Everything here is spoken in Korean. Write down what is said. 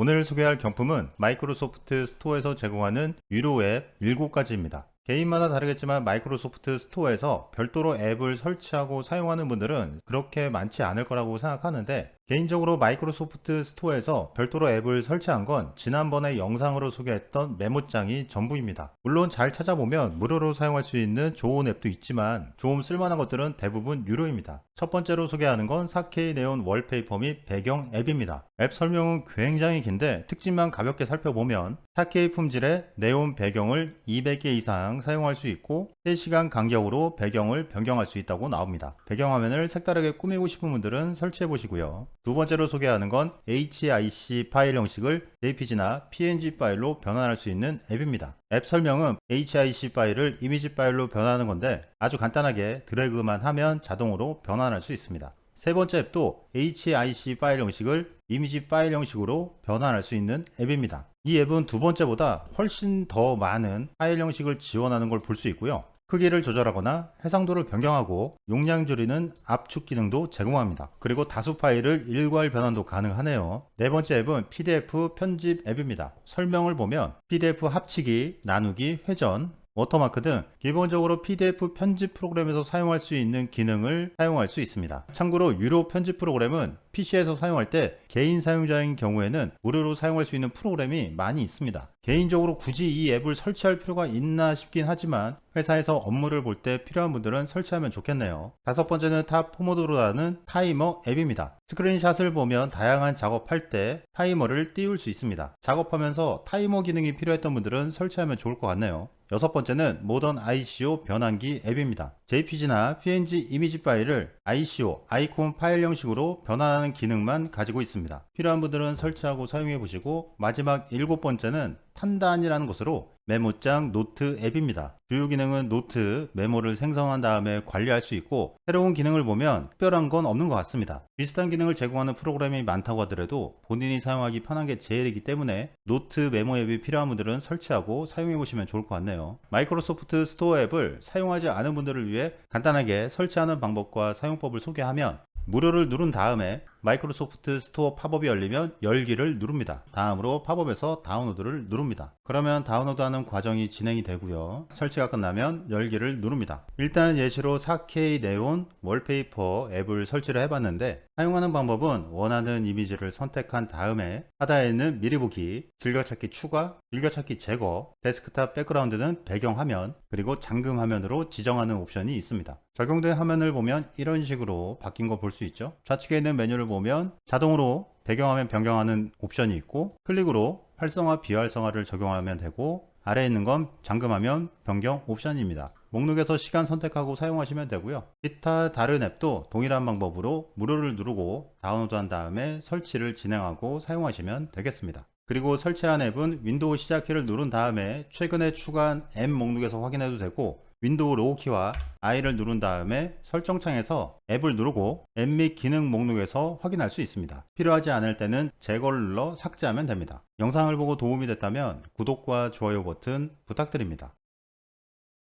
오늘 소개할 경품은 마이크로소프트 스토어에서 제공하는 유료 앱 7가지입니다. 개인마다 다르겠지만 마이크로소프트 스토어에서 별도로 앱을 설치하고 사용하는 분들은 그렇게 많지 않을 거라고 생각하는데 개인적으로 마이크로소프트 스토어에서 별도로 앱을 설치한 건 지난번에 영상으로 소개했던 메모장이 전부입니다. 물론 잘 찾아보면 무료로 사용할 수 있는 좋은 앱도 있지만 좀 쓸만한 것들은 대부분 유료입니다. 첫 번째로 소개하는 건 4K 네온 월페이퍼 및 배경 앱입니다. 앱 설명은 굉장히 긴데 특징만 가볍게 살펴보면 4K 품질의 네온 배경을 200개 이상 사용할 수 있고 3시간 간격으로 배경을 변경할 수 있다고 나옵니다. 배경 화면을 색다르게 꾸미고 싶은 분들은 설치해 보시고요. 두 번째로 소개하는 건 HIC 파일 형식을 JPG나 PNG 파일로 변환할 수 있는 앱입니다. 앱 설명은 HIC 파일을 이미지 파일로 변환하는 건데 아주 간단하게 드래그만 하면 자동으로 변환할 수 있습니다. 세 번째 앱도 HIC 파일 형식을 이미지 파일 형식으로 변환할 수 있는 앱입니다. 이 앱은 두 번째보다 훨씬 더 많은 파일 형식을 지원하는 걸 볼 수 있고요. 크기를 조절하거나 해상도를 변경하고 용량 줄이는 압축 기능도 제공합니다. 그리고 다수 파일을 일괄 변환도 가능하네요. 네 번째 앱은 PDF 편집 앱입니다. 설명을 보면 PDF 합치기, 나누기, 회전, 워터마크 등 기본적으로 PDF 편집 프로그램에서 사용할 수 있는 기능을 사용할 수 있습니다. 참고로 유료 편집 프로그램은 PC에서 사용할 때 개인 사용자인 경우에는 무료로 사용할 수 있는 프로그램이 많이 있습니다. 개인적으로 굳이 이 앱을 설치할 필요가 있나 싶긴 하지만 회사에서 업무를 볼 때 필요한 분들은 설치하면 좋겠네요. 다섯 번째는 탑 포모도로라는 타이머 앱입니다. 스크린샷을 보면 다양한 작업할 때 타이머를 띄울 수 있습니다. 작업하면서 타이머 기능이 필요했던 분들은 설치하면 좋을 것 같네요. 여섯 번째는 모던 ICO 변환기 앱입니다. JPG나 PNG 이미지 파일을 ICO, 아이콘 파일 형식으로 변환하는 기능만 가지고 있습니다. 필요한 분들은 설치하고 사용해 보시고 마지막 일곱 번째는 탄단이라는 것으로 메모장 노트 앱입니다. 주요 기능은 노트, 메모를 생성한 다음에 관리할 수 있고 새로운 기능을 보면 특별한 건 없는 것 같습니다. 비슷한 기능을 제공하는 프로그램이 많다고 하더라도 본인이 사용하기 편한 게 제일이기 때문에 노트 메모 앱이 필요한 분들은 설치하고 사용해 보시면 좋을 것 같네요. 마이크로소프트 스토어 앱을 사용하지 않은 분들을 위해 간단하게 설치하는 방법과 사용법을 소개하면 무료를 누른 다음에 마이크로소프트 스토어 팝업이 열리면 열기를 누릅니다. 다음으로 팝업에서 다운로드를 누릅니다. 그러면 다운로드하는 과정이 진행이 되고요. 설치가 끝나면 열기를 누릅니다. 일단 예시로 4K 네온 월페이퍼 앱을 설치를 해봤는데 사용하는 방법은 원하는 이미지를 선택한 다음에 하단에 있는 미리 보기, 즐겨찾기 추가, 즐겨찾기 제거, 데스크탑 백그라운드는 배경화면, 그리고 잠금 화면으로 지정하는 옵션이 있습니다. 적용된 화면을 보면 이런 식으로 바뀐 거 볼 수 있죠. 좌측에 있는 메뉴를 보면 자동으로 배경화면 변경하는 옵션이 있고 클릭으로 활성화 비활성화를 적용하면 되고 아래에 있는 건 잠금화면 변경 옵션입니다. 목록에서 시간 선택하고 사용하시면 되고요. 기타 다른 앱도 동일한 방법으로 무료를 누르고 다운로드한 다음에 설치를 진행하고 사용하시면 되겠습니다. 그리고 설치한 앱은 윈도우 시작키를 누른 다음에 최근에 추가한 앱 목록에서 확인해도 되고 윈도우 로우키와 I를 누른 다음에 설정창에서 앱을 누르고 앱 및 기능 목록에서 확인할 수 있습니다. 필요하지 않을 때는 제거를 눌러 삭제하면 됩니다. 영상을 보고 도움이 됐다면 구독과 좋아요 버튼 부탁드립니다.